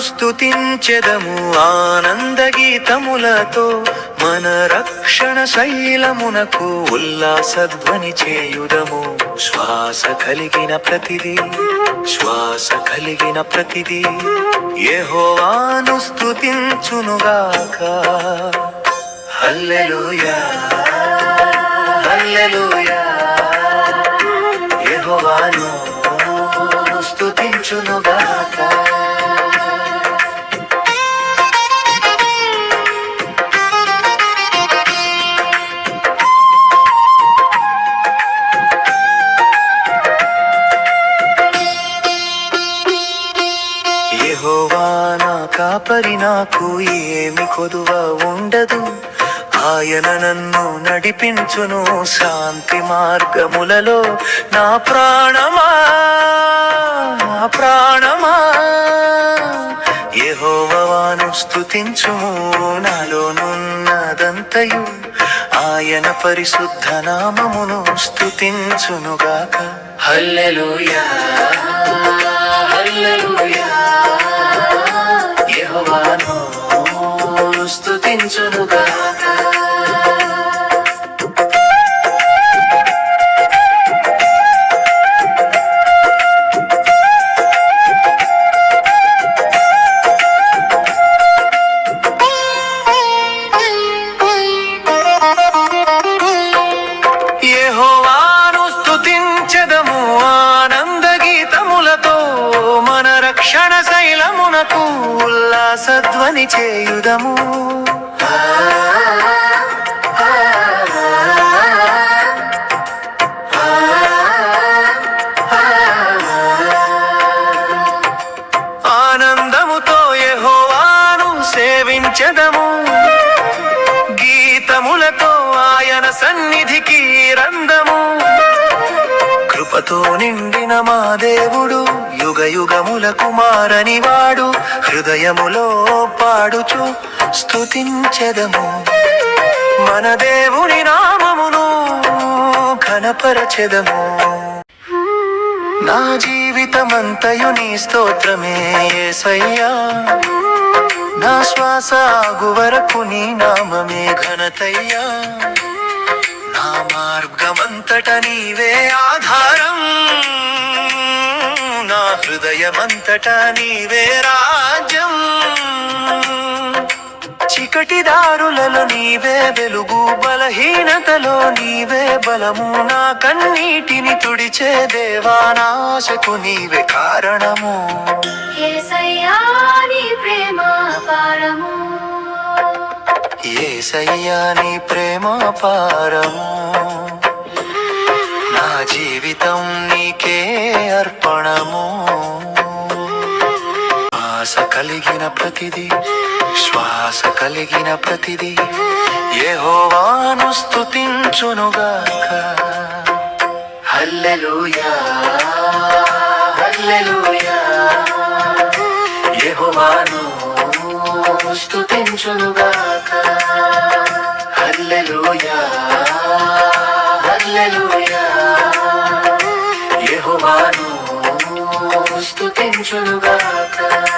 యెహోవాను స్తుతించెదము ఆనంద గీతములతో మన రక్షణ శైలమునకు ఉల్లాసధ్వని చేయుదము. శ్వాస కలిగిన ప్రతిదీ శ్వాస కలిగిన ప్రతిదీ యెహోవాను స్తుతించునుగాక హల్లెలూయా హల్లెలూయా. యహోవా నా కాపరి నాకు ఏమి కొదువ ఉండదు. ఆయన నన్ను నడిపించును శాంతి మార్గములలో. నా ప్రాణమా నా ప్రాణమా? యెహోవాను స్థుతించుము నాలోనున్నదంతయు ఆయన పరిశుద్ధ నామమును స్థుతించునుగాక హల్లెలూయా హల్లెలూయా. శైలమునకు ఉల్లాసధ్వని చేయుదము. ఆనందముతో యెహోవాను సేవించదము. గీతములతో ఆయన సన్నిధికి రందము. కృపతో నిండిన మా దేవుడు యుగయుగముల కుమారని వాడు హృదయములో పాడుచు స్తుతించెదము. మన దేవుని నామమును కనపరచెదము నా జీవితమంతయు నీ స్తోత్రమే యేసయ్యా నా శ్వాస ఆగు వరకు నీ నామమే ఘనతయ్యా. నా మార్గమంతట నీవే ఆధారం. హృదయమంతట నీవే రాజ్యం. చీకటి దారులలో నీవే వెలుగు బలహీనతలో నీవే బలము. నా కన్నీటిని తుడిచే దేవానాశకు నీవే కారణము. యేసయ్యా నీ ప్రేమ అపారము. ఏసయ్యా నీ ప్రేమ పారము నా జీవితం నీకే అర్పణము శ్వాస కలిగిన ప్రతిదీ శ్వాస కలిగిన ప్రతిదీ యెహోవాను స్తుతించునుగాక. హల్లెలూయా హల్లెలూయా. యెహోవాను స్తుతించునుగాక. హల్లెలూయా హల్లెలూయా. యెహోవాను స్తుతించునుగాక